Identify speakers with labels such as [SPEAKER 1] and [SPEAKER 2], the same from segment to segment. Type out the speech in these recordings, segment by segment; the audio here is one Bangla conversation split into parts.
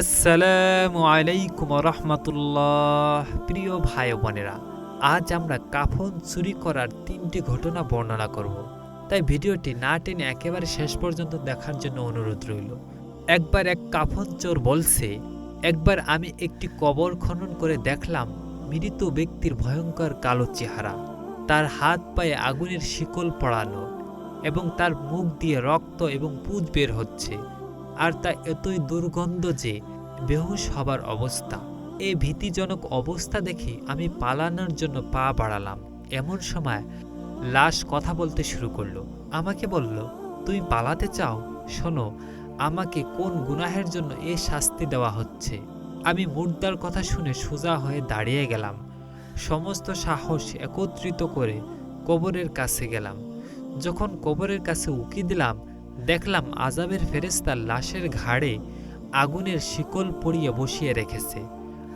[SPEAKER 1] আসসালামু আলাইকুম রহমতুল্লাহ। প্রিয় ভাই বোনেরা, আজ আমরা কাফন চুরি করার তিনটি ঘটনা বর্ণনা করব। তাই ভিডিওটি না টেনে একেবারে শেষ পর্যন্ত দেখার জন্য অনুরোধ রইল। একবার এক কাফন চোর বলছে, একবার আমি একটি কবর খনন করে দেখলাম, মৃত ব্যক্তির ভয়ঙ্কর কালো চেহারা। তার হাত পায়ে আগুনের শিকল পড়ানো এবং তার মুখ দিয়ে রক্ত এবং পুজ বের হচ্ছে। আর তা এতই দুর্গন্ধ যে বেহুশ হবার অবস্থা। এই ভীতিজনক অবস্থা দেখে আমি পালানোর জন্য পা বাড়ালাম। এমন সময় লাশ কথা বলতে শুরু করল। আমাকে বলল তুমি পালাতে চাও? শোনো, আমাকে কোন গুনাহের জন্য এ শাস্তি দেওয়া হচ্ছে? আমি মুর্দার কথা শুনে সোজা হয়ে দাঁড়িয়ে গেলাম। সমস্ত সাহস একত্রিত করে কবরের কাছে গেলাম। যখন কবরের কাছে উকি দিলাম দেখলাম আজাবের ফেরেস্তা লাশের ঘাড়ে আগুনের শিকল পরিয়ে বসিয়ে রেখেছে।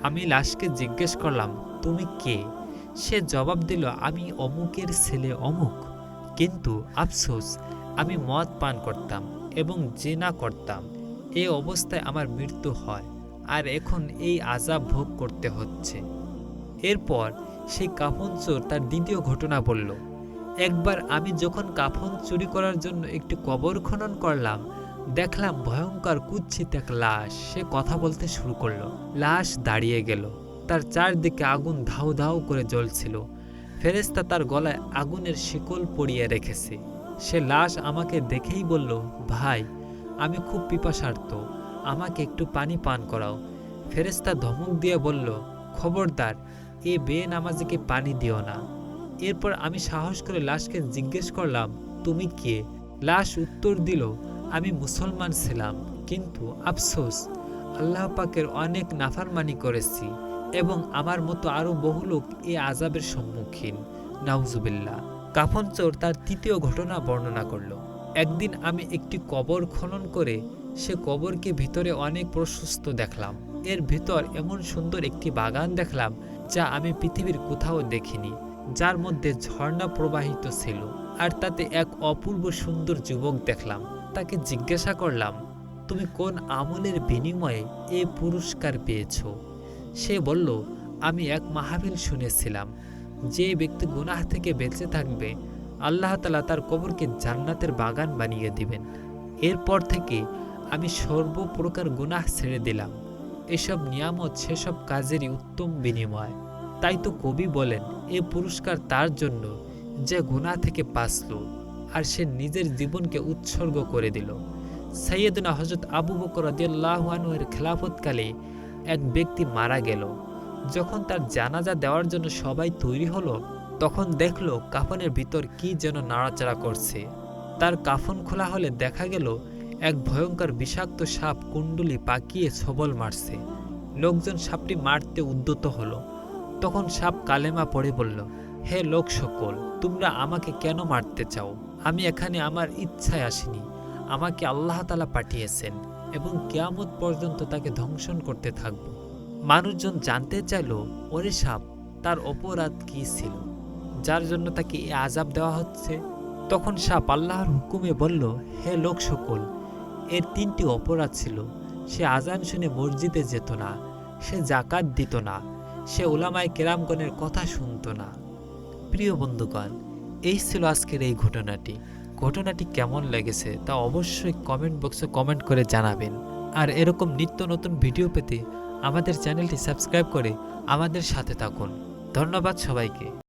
[SPEAKER 1] আমি লাশকে জিজ্ঞেস করলাম, তুমি কে? সে জবাব দিল, আমি অমুকের ছেলে অমুক। কিন্তু আফসোস, আমি মদ পান করতাম এবং জেনা করতাম। এই অবস্থায় আমার মৃত্যু হয়, আর এখন এই আজাব ভোগ করতে হচ্ছে। এরপর সেই কাফন চোর তার দ্বিতীয় ঘটনা বলল একবার আমি যখন কাফন চুরি করার জন্য একটি কবর খনন করলাম, দেখলাম ভয়ঙ্কর কুচ্ছিত এক লাশ। সে কথা বলতে শুরু করল। লাশ দাঁড়িয়ে গেল। তার চারদিকে আগুন ধাউ ধাউ করে জ্বলছিল। ফেরেস্তা তার গলায় আগুনের শিকল পরিয়ে রেখেছে। সে লাশ আমাকে দেখেই বলল, ভাই, আমি খুব পিপাসার্থ। আমাকে একটু পানি পান করাও। ফেরেস্তা ধমক দিয়ে বলল, খবরদার, এ বে নামাজিকে পানি দিও না। এরপর আমি সাহস করে লাশকে জিজ্ঞেস করলাম, তুমি কে? লাশ উত্তর দিল, আমি মুসলমান ছিলাম, কিন্তু আফসোস, আল্লাহ পাকের অনেক নাফারমানি করেছি এবং আমার মতো আরও বহু লোক এ আজাবের সম্মুখীন। নাউজুবিল্লাহ। কাফন চোর তার তৃতীয় ঘটনা বর্ণনা করল। একদিন আমি একটি কবর খনন করে সে কবরকে ভিতরে অনেক প্রশস্ত দেখলাম। এর ভিতর এমন সুন্দর একটি বাগান দেখলাম যা আমি পৃথিবীর কোথাও দেখিনি। যার মধ্যে ঝর্ণা প্রবাহিত ছিল, আর তাতে এক অপূর্ব সুন্দর যুবক দেখলাম। তাকে জিজ্ঞাসা করলাম, তুমি কোন আমলের বিনিময়ে এ পুরস্কার পেয়েছ? সে বলল, আমি এক মাহাবিল শুনেছিলাম। যে ব্যক্তি গুনাহ থেকে বেঁচে থাকবে, আল্লাহ তালা তার কবরকে জান্নাতের বাগান বানিয়ে দিবেন। এরপর থেকে আমি সর্বপ্রকার গুনাহ ছেড়ে দিলাম। এসব নিয়ামত, সেসব কাজেরই উত্তম বিনিময়। তাই তো কবি বলেন, এ পুরস্কার তার জন্য যে গুনাহ থেকে বাঁচল আর সে নিজের জীবনকে উৎসর্গ করে দিল। সৈয়দনা হজরত আবু বকর রদিয়াল্লাহুয়ানুয়ের খেলাফতকালে এক ব্যক্তি মারা গেল। যখন তার জানাজা দেওয়ার জন্য সবাই তৈরি হলো, তখন দেখল কাফনের ভিতর কি যেন নাড়াচাড়া করছে। তার কাফন খোলা হলে দেখা গেল এক ভয়ঙ্কর বিষাক্ত সাপ কুণ্ডুলি পাকিয়ে ছবল মারছে। লোকজন সাপটি মারতে উদ্যত হলো। তখন সাপ কালেমা পড়ে বলল, হে লোক সকল তোমরা আমাকে কেন মারতে চাও? আমি এখানে আমার ইচ্ছায় আসিনি। আমাকে আল্লাহ তালা পাঠিয়েছেন এবং কেয়ামত পর্যন্ত তাকে ধ্বংসন করতে থাকব। মানুষজন জানতে চাইল, ওরে সাপ, তার অপরাধ কি ছিল? যার জন্য তাকে এ আজাব দেওয়া হচ্ছে? তখন সাপ আল্লাহর হুকুমে বলল, হে লোক সকল এর তিনটি অপরাধ ছিল। সে আজান শুনে মসজিদে যেত না, সে জাকাত দিত না সে ওলামায় কেরামগণের কথা শুনত না। প্রিয় বন্ধুগণ, এই ছিল আজকের এই ঘটনাটি। ঘটনাটি কেমন লেগেছে তা অবশ্যই কমেন্ট বক্সে কমেন্ট করে জানাবেন। আর এরকম নিত্য নতুন ভিডিও পেতে আমাদের চ্যানেলটি সাবস্ক্রাইব করে আমাদের সাথে থাকুন। ধন্যবাদ সবাইকে।